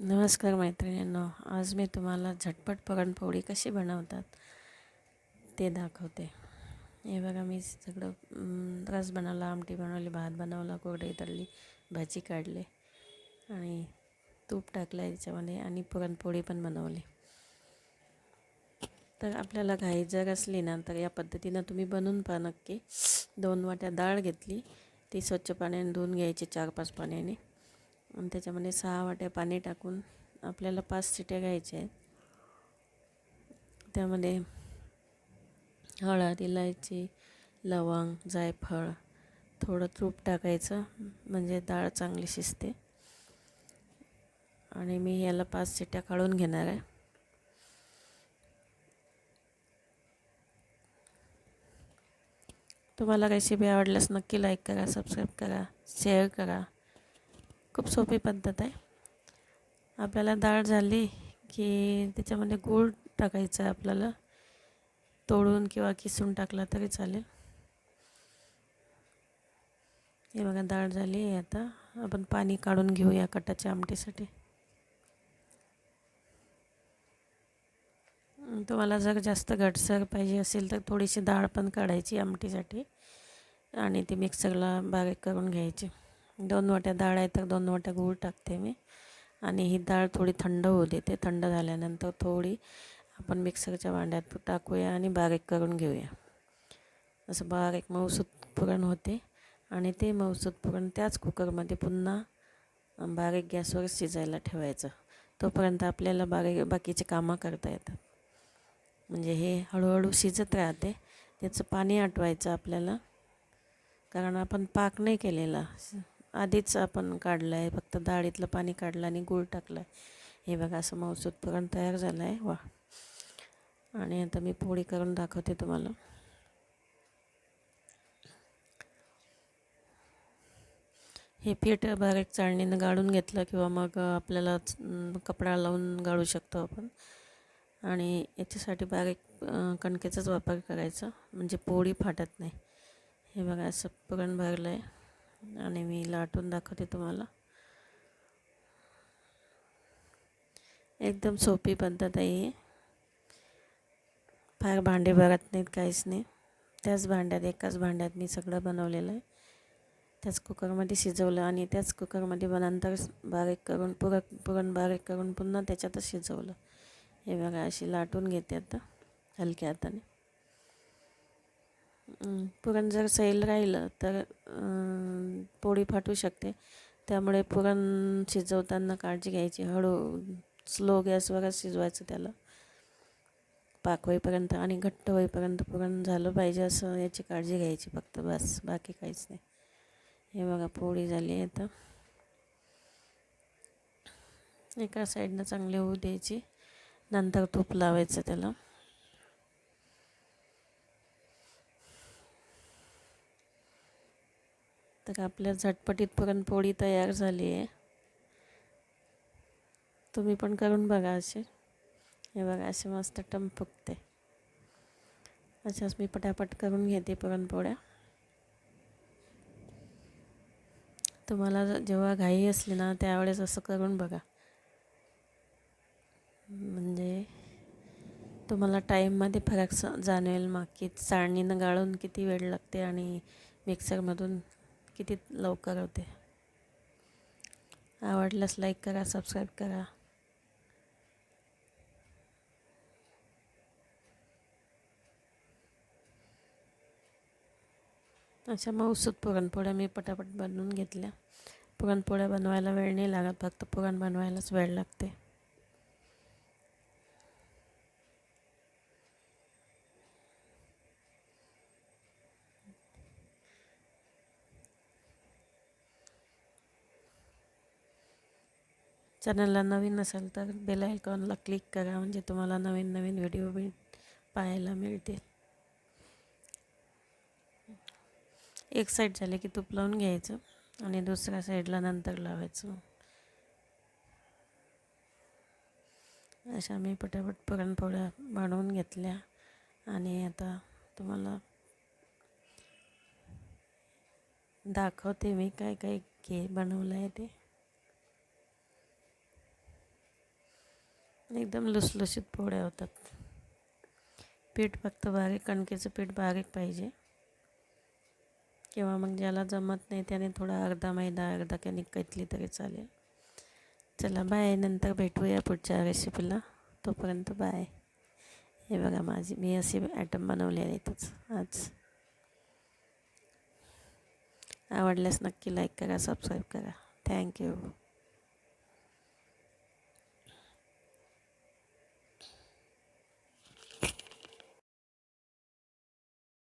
नमस्कार मैत्रिणींनो आज मी तुम्हाला झटपट पुरणपोळी कशी बनवतात ते दाखवते. हे बघा मी सगळं रस बनवला आमटी बनवली भात बनवला कोरडई तळली भाजी काढली आणि तूप टाकलं आहे त्याच्यामध्ये आणि पुरणपोळी पण बनवली. तर आपल्याला घाई जर असली ना तर या पद्धतीनं तुम्ही बनवून पहा नक्की. दोन वाट्या डाळ घेतली ती स्वच्छ पाण्याने धुवून घ्यायची चार पाच पाण्याने. आणि त्याच्यामध्ये सहा वाट्या पाणी टाकून आपल्याला पाच शिट्या घ्यायच्या आहेत. त्यामध्ये हळद इलायची लवंग जायफळ थोडं तूप टाकायचं म्हणजे डाळ चांगली शिजते. आणि मी याला पाच शिट्या काढून घेणार आहे. तुम्हाला रेसिपी आवडल्यास नक्की लाईक करा सबस्क्राईब करा शेअर करा. खूप सोपी पद्धत आहे. आपल्याला डाळ झाली की त्याच्यामध्ये गूळ टाकायचं आहे आपल्याला. तोडून किंवा किसून टाकला तरी चालेल. हे बघा डाळ झाली आहे आता. आपण पाणी काढून घेऊया कटाच्या आमटीसाठी. तुम्हाला जर जास्त घटसर पाहिजे असेल तर थोडीशी डाळ पण काढायची आमटीसाठी. आणि ती मिक्सरला बारीक करून घ्यायची. दोन वाट्या डाळ आहे तर दोन वाट्या गूळ टाकते मी. आणि ही डाळ थोडी थंड होऊ देते. थंड झाल्यानंतर थोडी आपण मिक्सरच्या भांड्यात टाकूया आणि बारीक करून घेऊया. असं बारीक मऊसूत पुरण होते आणि ते मऊसूत पुरण त्याच कुकरमध्ये पुन्हा बारीक गॅसवर शिजायला ठेवायचं. तोपर्यंत आपल्याला बारीक बाकीचे कामं करता येतात. म्हणजे हे हळूहळू शिजत राहते. त्याचं पाणी आटवायचं आपल्याला. कारण आपण पाक नाही केलेला. आधीच आपण काढलं आहे फक्त डाळीतलं पाणी काढलं आणि गूळ टाकलं आहे हे बघा असं मौसूद पुरण तयार झालं आहे वा. आणि आता मी पोळी करून दाखवते तुम्हाला. हे पीठ बारीक चाळणीनं गाळून घेतलं किंवा मग आपल्याला कपडा लावून गाळू शकतो आपण. आणि याच्यासाठी बारीक कणकेचाच वापर करायचा. म्हणजे पोळी फाटत नाही. हे बघा असं पुरण भरलं आहे आणि मी लाटून दाखवते तुम्हाला. एकदम सोपी पद्धत आहे ही. फार भांडे भरत नाहीत काहीच नाही. त्याच भांड्यात एकाच भांड्यात मी सगळं बनवलेलं आहे. त्याच कुकरमध्ये शिजवलं आणि त्याच कुकरमध्ये नंतर बारीक करून पुरक पुरण बारीक करून पुन्हा त्याच्यातच शिजवलं. हे बघा अशी लाटून घेते आता हलक्या हाताने. पुरण जर सैल राहिलं तर पोळी फाटू शकते. त्यामुळे पुरण शिजवताना काळजी घ्यायची. हळू स्लो गॅसवरच शिजवायचं त्याला. पाक होईपर्यंत आणि घट्ट होईपर्यंत पुरण झालं पाहिजे असं याची काळजी घ्यायची फक्त. बस बाकी काहीच नाही. हे बघा पोळी झाली आहे आता. एका साईडनं चांगली होऊ द्यायची. नंतर तूप लावायचं त्याला. तर आपल्या झटपटीत पुरणपोळी तयार झाली आहे. तुम्ही पण करून बघा असे. हे बघा असे मस्त टम फुकते अशाच मी पटापट करून घेते पुरणपोळ्या. तुम्हाला जेव्हा घाई असली ना त्यावेळेस असं करून बघा. म्हणजे तुम्हाला टाईममध्ये फरक स जाणवेल मग की चाळणीनं गाळून किती वेळ लागते आणि मिक्सरमधून किती लवकर होते? आवडल्यास लाईक करा सबस्क्राईब करा. अशा मऊसूत पुरणपोळ्या मी पटापट बनवून घेतल्या. पुरणपोळ्या बनवायला वेळ नाही लागत फक्त पुरण बनवायलाच वेळ लागते. चॅनलला नवीन असेल तर बेल आयकॉनला क्लिक करा म्हणजे तुम्हाला नवीन नवीन व्हिडिओ मिळ पाहायला मिळतील. एक साईड झाले की तूप लावून घ्यायचं आणि दुसऱ्या साईडला नंतर लावायचं. अशा मी पटापट पुरणपोळ्या बनवून घेतल्या आणि आता तुम्हाला दाखवते मी काय काय घे बनवलं आहे ते. एकदम लुसलुशीत पोळ्या होतात. पीठ फक्त बारीक कणकेचं पीठ बारीक पाहिजे. किंवा मग ज्याला जमत नाही त्याने थोडा अर्धा मैदा अर्धा कणिक घेतली तरी चालेल. चला बाय नंतर भेटूया पुढच्या रेसिपीला तोपर्यंत बाय हे बघा माझी मी असे ॲटम बनवले आहेतच आज. आवडल्यास नक्की लाईक करा सबस्क्राईब करा. थँक्यू